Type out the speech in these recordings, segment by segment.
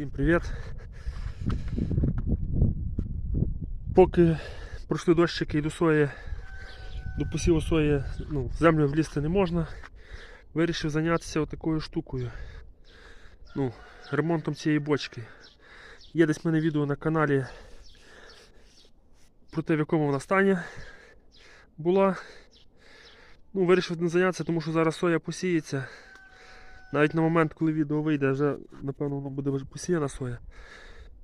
Всім привіт. Поки пройшли дощики і до сої, до посіву сої, ну, землю влізти не можна. Вирішив зайнятися такою штукою. Ну, ремонтом цієї бочки. Є десь в мене відео на каналі про те, в якому вона стані була. Ну, вирішив не зайнятися, тому що зараз соя посіється. Навіть на момент, коли відео вийде, вже напевно воно буде вже посіяна соя.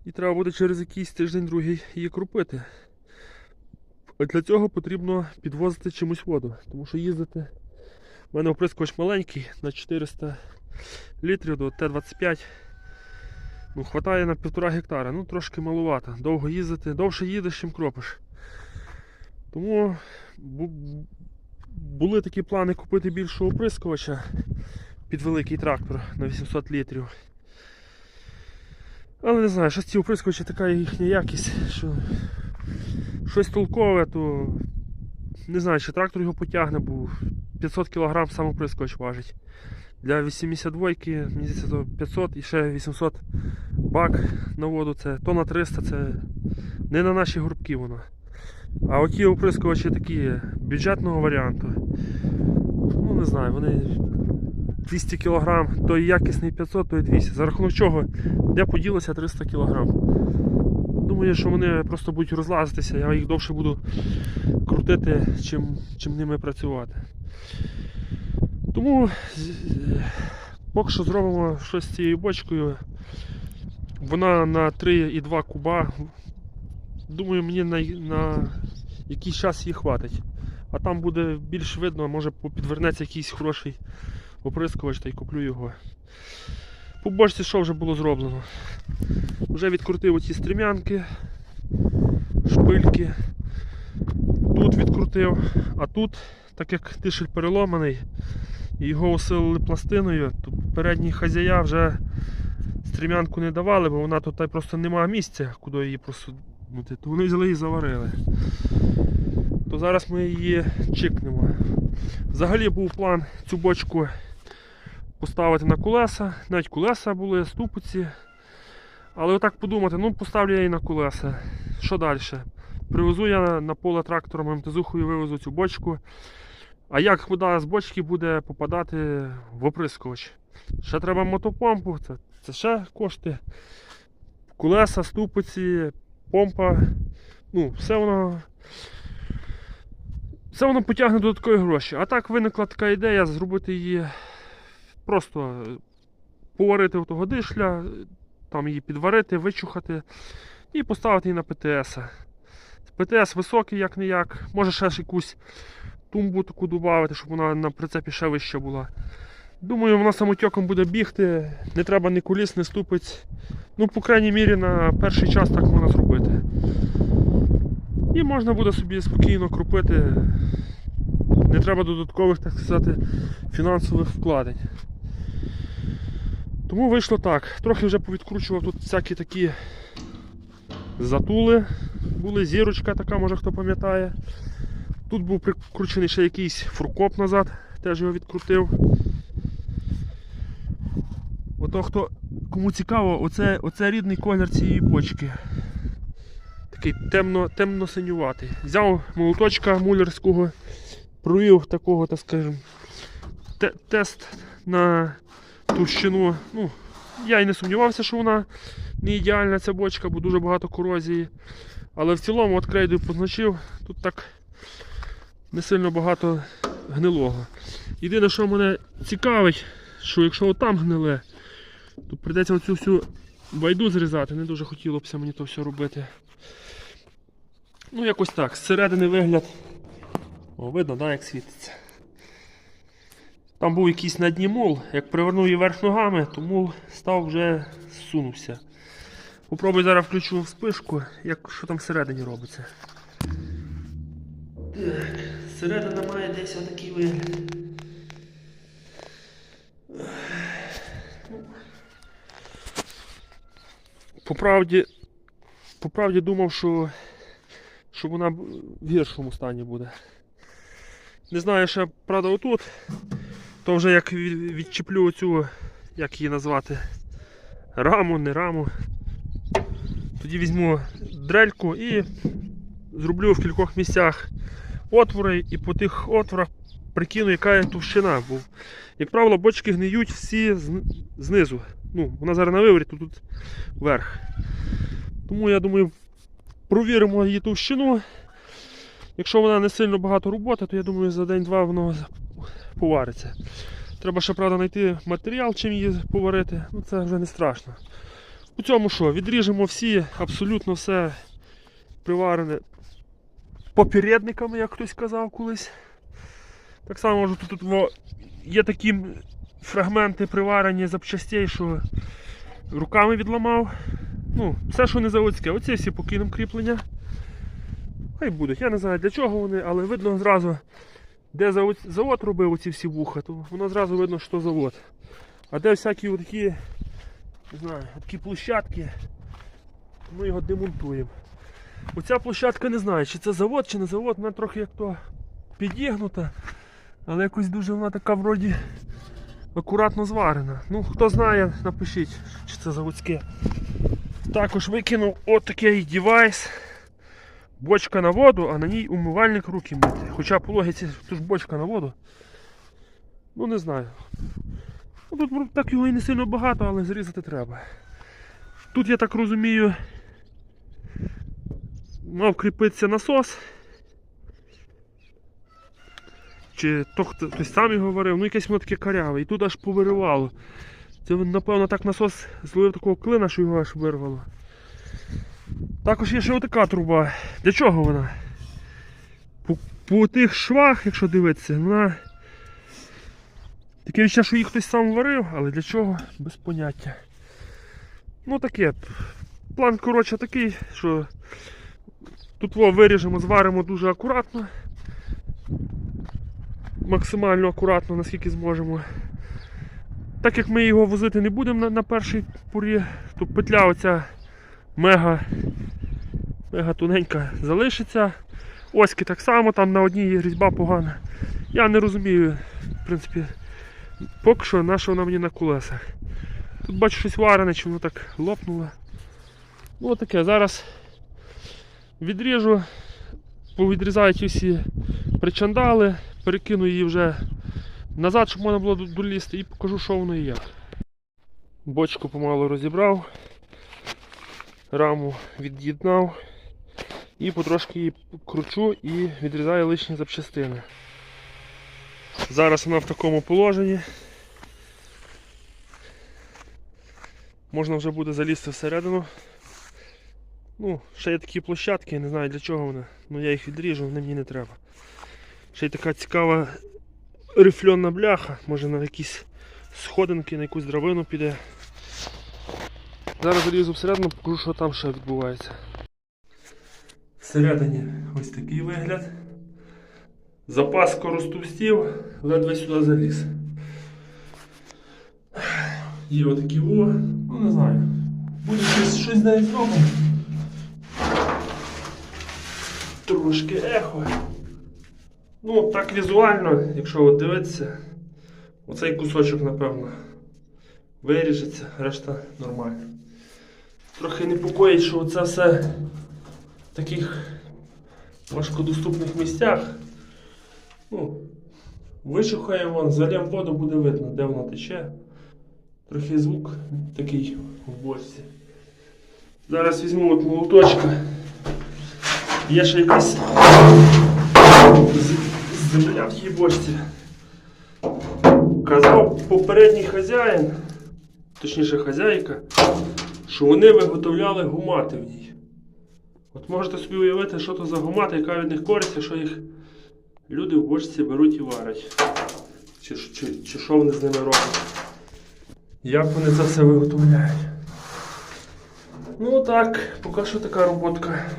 І треба буде через якийсь тиждень-другий її крупити. Для цього потрібно підвозити чимось воду, тому що їздити. У мене оприскувач маленький на 400 літрів до Т-25. Ну, хватає на півтора гектара, ну трошки маловато. Довго їздити, довше їдеш, чим кропиш. Тому були такі плани купити більшого оприскувача під великий трактор на 800 літрів. Але не знаю, щось ці оприскувачі така їхня якість, що щось толкове, то не знаю, чи трактор його потягне, бо 500 кг сам оприскувач важить. Для 82 мені здається, то 500 і ще 800 бак на воду, це тонна 300, це не на наші горбки воно. А оті оприскувачі такі бюджетного варіанту. Ну не знаю, вони 200 кг, то і якісний 500, то і 200. За рахунок чого, де поділося 300 кг. Думаю, що вони просто будуть розлазитися, я їх довше буду крутити, чим, чим ними працювати. Тому поки що зробимо щось з цією бочкою. Вона на 3,2 куба. Думаю, мені на, на якийсь час її хватить. А там буде більш видно, може підвернеться якийсь хороший оприскувач та й куплю його. По бочці що вже було зроблено? Вже відкрутив оці стрімянки, шпильки. Тут відкрутив, а тут, так як тишель переломаний, і його усилили пластиною, то передні хазяя вже стрімянку не давали, бо вона тут просто немає місця, куди її просунути. То вони взяли і заварили. То зараз ми її чикнемо. Взагалі був план цю бочку поставити на колеса. Навіть колеса були, ступиці. Але отак подумати, ну поставлю я її на колеса. Що далі? Привезу я на поле трактором МТЗухою вивезу цю бочку. А як вода з бочки буде попадати в оприскувач? Ще треба мотопомпу, це, це ще кошти. Колеса, ступиці, помпа. Ну, все воно. Все воно потягне додаткові гроші. А так виникла така ідея зробити її просто е, поварити того дишля, там її підварити, вичухати і поставити її на ПТС. ПТС високий, як не як. Може ще ж якусь тумбу таку додати, щоб вона на прицепі ще вища була. Думаю, вона самотьоком буде бігти, не треба ні коліс, ні ступиць. Ну, по крайній мірі, на перший час так можна зробити. І можна буде собі спокійно крупити. Не треба додаткових, так сказати, фінансових вкладень. Тому вийшло так. Трохи вже повідкручував тут всякі такі затули. Були зірочка така, може хто пам'ятає. Тут був прикручений ще якийсь фуркоп назад, теж його відкрутив. Ото хто кому цікаво, оце, оце рідний колір цієї бочки. Такий темно, темно-синюватий. Взяв молоточка мулярського, провів такого, так скажем, те- тест на товщину. Ну, я і не сумнівався, що вона не ідеальна ця бочка, бо дуже багато корозії. Але в цілому от крейдою позначив, тут так не сильно багато гнилого. Єдине, що мене цікавить, що якщо отам гниле, то прийдеться оцю всю байду зрізати. Не дуже хотілося мені то все робити. Ну, якось так, зсередини вигляд. О, видно, да, як світиться. Там був якийсь на дні мул, як привернув її вверх ногами, то мул став вже зсунувся. Попробуй зараз включу вспишку, як що там всередині робиться. Так, зсередина має десь отакий вигляд. По правді, по правді думав, що, що вона в гіршому стані буде. Не знаю, ще, правда, отут. То вже як від- відчіплю оцю, як її назвати, раму, не раму. Тоді візьму дрельку і зроблю в кількох місцях отвори і по тих отворах прикину, яка є товщина. Бо, як правило, бочки гниють всі знизу. Ну, вона зараз на виворі, то тут вверх. Тому я думаю, провіримо її товщину. Якщо вона не сильно багато роботи, то я думаю, за день-два воно повариться. Треба ще, правда, знайти матеріал, чим її поварити. Ну це вже не страшно. У цьому що? Відріжемо всі, абсолютно все приварене попередниками, як хтось казав колись. Так само може, тут, тут во, є такі фрагменти приварені запчастей, що руками відламав. Ну, все, що не заводське. Оці всі покинемо кріплення. Хай будуть. Я не знаю для чого вони, але видно зразу, де завод, робив оці всі вуха, то воно зразу видно, що завод. А де всякі такі, не знаю, такі площадки, ми його демонтуємо. Оця площадка не знаю, чи це завод, чи не завод, вона трохи як то підігнута, але якось дуже вона така вроді акуратно зварена. Ну, хто знає, напишіть, чи це заводське. Також викинув отакий девайс. Бочка на воду, а на ній умивальник руки мити. Хоча по логіці тут ж бочка на воду. Ну не знаю. Ну, тут так його і не сильно багато, але зрізати треба. Тут, я так розумію, мав кріпитися насос. Чи то хто- хтось сам його говорив, ну якесь воно таке каряве, і тут аж повиривало. Це напевно, так насос зловив такого клина, що його аж вирвало. Також є ще отака труба. Для чого вона? По, по тих швах, якщо дивитися, вона. Таке відчуття, що їх хтось сам варив, але для чого? Без поняття. Ну таке. План, коротше, такий, що тут виріжемо, зваримо дуже акуратно. Максимально акуратно, наскільки зможемо. Так як ми його возити не будемо на, на першій порі, то петля оця мега, мега тоненька залишиться. Оськи так само, там на одній різьба погана. Я не розумію, в принципі, поки що на що вона мені на колесах. Тут бачу щось варене, чи воно так лопнуло. Ну отаке, зараз відріжу, повідрізаю ті всі причандали, перекину її вже назад, щоб можна було до- долізти і покажу, що воно і як. Бочку помалу розібрав, раму від'єднав і потрошки її кручу і відрізаю лишні запчастини. Зараз вона в такому положенні. Можна вже буде залізти всередину. Ну, ще є такі площадки, не знаю для чого вони. Ну я їх відріжу, вони мені не треба. Ще й така цікава рифльонна бляха, може на якісь сходинки, на якусь драбину піде. Зараз залізу всередину, покажу, що там ще відбувається. Всередині ось такий вигляд. Запас розтовстів, ледве сюди заліз. Є отакі во, ну не знаю. Буде щось, щось з нею. Трошки ехо. Ну, так візуально, якщо от дивитися, оцей кусочок, напевно, виріжеться, решта нормально. Трохи непокоїть, що це все в таких важкодоступних місцях. Ну, вичухає вон, залям воду буде видно, де воно тече. Трохи звук такий в бочці. Зараз візьму от молоточка. Є ще якась земля в тій бочці. Казав попередній хазяїн, точніше хазяйка, що вони виготовляли гумати в ній. От можете собі уявити, що то за гумати, яка від них користь, якщо їх люди в бочці беруть і варять. Чи, чи, чи що вони з ними роблять. Як вони це все виготовляють? Ну так, поки що така роботка.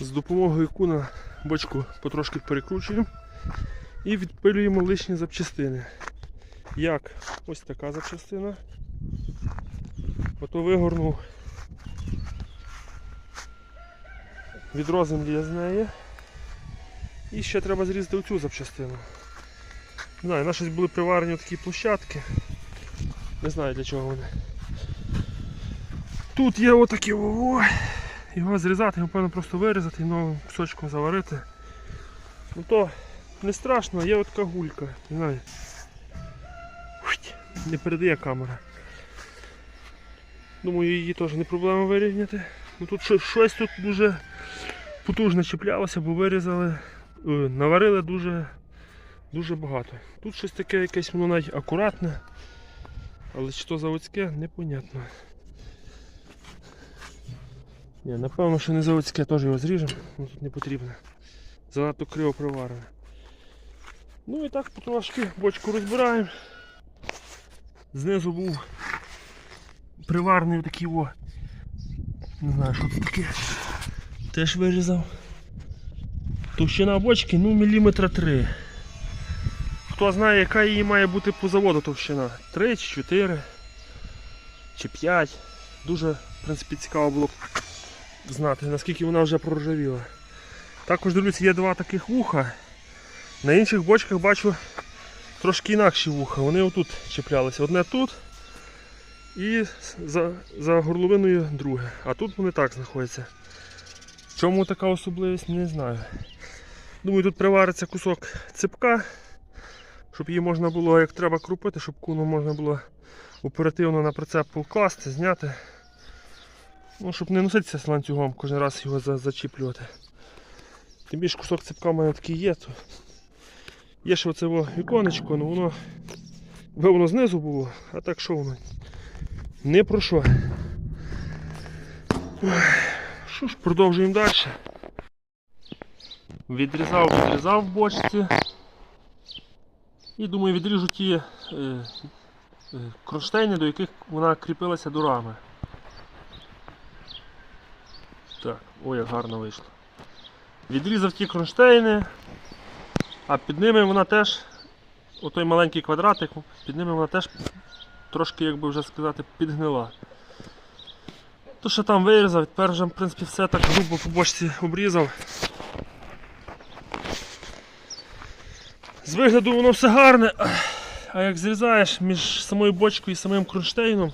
З допомогою куна бочку потрошки перекручуємо і відпилюємо лишні запчастини. Як? Ось така запчастина. Ото вигорнув відро землі з неї. І ще треба зрізати оцю запчастину. Не знаю, на щось були приварені такі площадки. Не знаю для чого вони. Тут є отакі ого. Його зрізати, напевно, просто вирізати і новим кусочком заварити. Ну то не страшно, є от така гулька. Не знаю. Не передає камера. Думаю, її теж не проблема вирівняти. Ну тут щось, тут дуже потужно чіплялося, бо вирізали, е, наварили дуже, дуже багато. Тут щось таке якесь воно навіть акуратне, але то заводське, непонятно. Ні, напевно, що не заводське, теж його зріжемо, воно тут не потрібно. Занадто криво приварене. Ну і так потрошки бочку розбираємо. Знизу був приварений такий о. Не знаю, що це таке. Теж вирізав. Товщина бочки, ну, міліметра 3. Хто знає, яка її має бути по заводу товщина? 3 чи 4 чи 5. Дуже, в принципі, цікаво було б знати, наскільки вона вже проржавіла. Також дивлюся, є два таких вуха. На інших бочках бачу трошки інакші вуха. Вони отут чіплялися. Одне тут і за, за горловиною друге. А тут вони так знаходяться. Чому така особливість, не знаю. Думаю, тут привариться кусок ципка, щоб її можна було, як треба крупити, щоб куну можна було оперативно на прицеп покласти, зняти. Ну, щоб не носитися з ланцюгом, кожен раз його за- зачіплювати. Тим більше кусок ципка в мене такий є. То є ще оце віконечко, але воно, якби воно знизу було, а так що воно? Не про що. Що ж, продовжуємо далі. Відрізав, відрізав в бочці. І думаю, відріжу ті е, е, кронштейни, до яких вона кріпилася до рами. Так, ой, як гарно вийшло. Відрізав ті кронштейни, а під ними вона теж, отой маленький квадратик, під ними вона теж трошки, як би вже сказати, підгнила. То, що там вирізав, тепер вже в принципі все так грубо по бочці обрізав. З вигляду воно все гарне, а як зрізаєш між самою бочкою і самим кронштейном,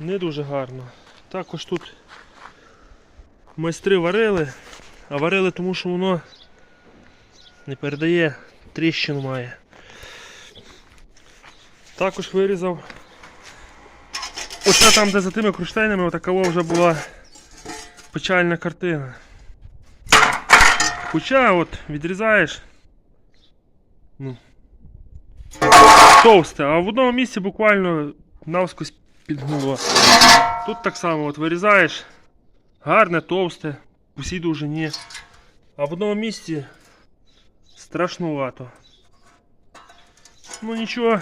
не дуже гарно. Також тут майстри варили, а варили тому, що воно не передає, тріщину має. Також вирізав. Оце там, де за тими кронштейнами, отакова вже була печальна картина. Хоча от відрізаєш. Ну, товсте, а в одному місці буквально навскось підгнуло. Тут так само от вирізаєш гарне, товсте, у всій довжині. А в одному місці страшнувато. Ну нічого.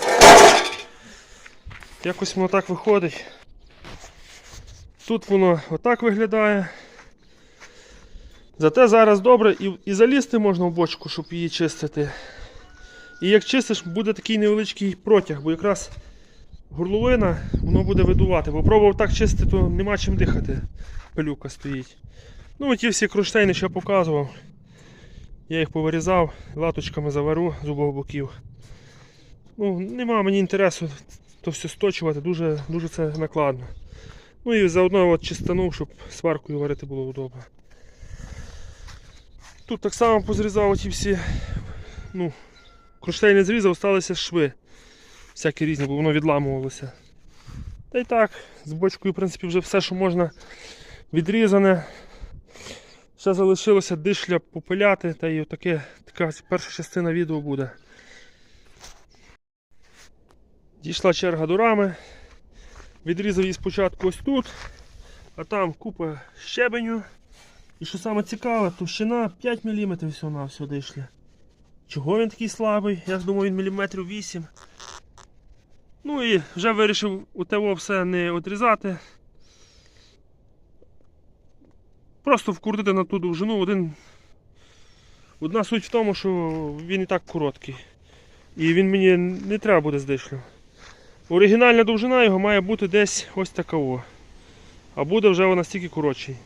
Якось воно так виходить. Тут воно отак виглядає. Зате зараз добре і, і залізти можна в бочку, щоб її чистити. І як чистиш, буде такий невеличкий протяг, бо якраз горловина воно буде видувати. Бо пробував так чистити, то нема чим дихати. Пилюка стоїть. Ну ті всі кронштейни, що я показував. Я їх повирізав, латочками завару з обох боків. Ну, нема мені інтересу то все сточувати, дуже, дуже це накладно. Ну і заодно от чистанув, щоб сваркою варити було удобно. Тут так само позрізав оті всі. Ну, кронштейни зрізав, залишилися шви. Всякі різні, бо воно відламувалося. Та й так, з бочкою, в принципі, вже все, що можна відрізане. Ще залишилося дишля попиляти, та й отаке, така перша частина відео буде. Дійшла черга до рами. Відрізав її спочатку ось тут, а там купа щебеню. І що саме цікаве, товщина 5 мм всього на дійшли. Чого він такий слабий? Я ж думаю, він міліметрів 8. Ну і вже вирішив у того все не відрізати. Просто вкрутити на ту довжину. Один... Одна суть в тому, що він і так короткий. І він мені не треба буде здишлю. Оригінальна довжина його має бути десь ось такого. А буде вже вона стільки коротший.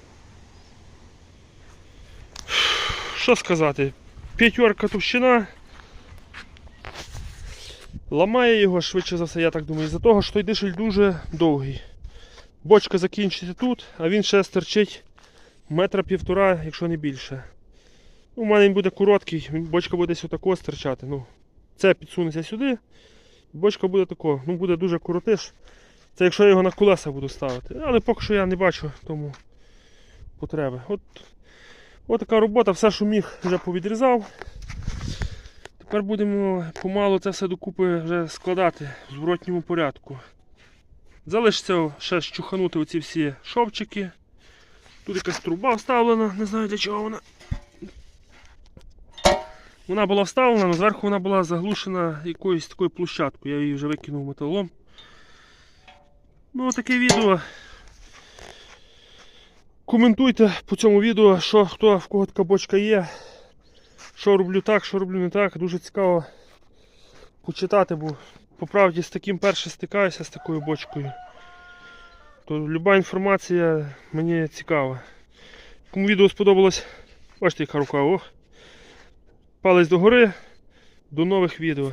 Що сказати? П'ятерка товщина. Ламає його швидше за все, я так думаю, із-за того, що той дишель дуже довгий. Бочка закінчиться тут, а він ще стерчить метра півтора, якщо не більше. Ну, У мене він буде короткий, бочка буде десь отако стирчати. Ну, це підсунеться сюди, бочка буде тако. Ну, буде дуже коротиш. Це якщо я його на колеса буду ставити. Але поки що я не бачу тому потреби. От, от така робота, все, що міг, вже повідрізав. Тепер будемо помалу це все докупи вже складати в зворотньому порядку. Залишиться ще щуханути оці всі шовчики. Тут якась труба вставлена, не знаю для чого вона. Вона була вставлена, але зверху вона була заглушена якоюсь такою площадкою. Я її вже викинув металолом. Ну, таке відео. Коментуйте по цьому відео, що хто в кого така бочка є. Що роблю так, що роблю не так. Дуже цікаво почитати, бо по правді з таким перше стикаюся з такою бочкою. То люба інформація мені цікава. Кому відео сподобалось, бачите, яка рука. Ох. Палець догори. До нових відео.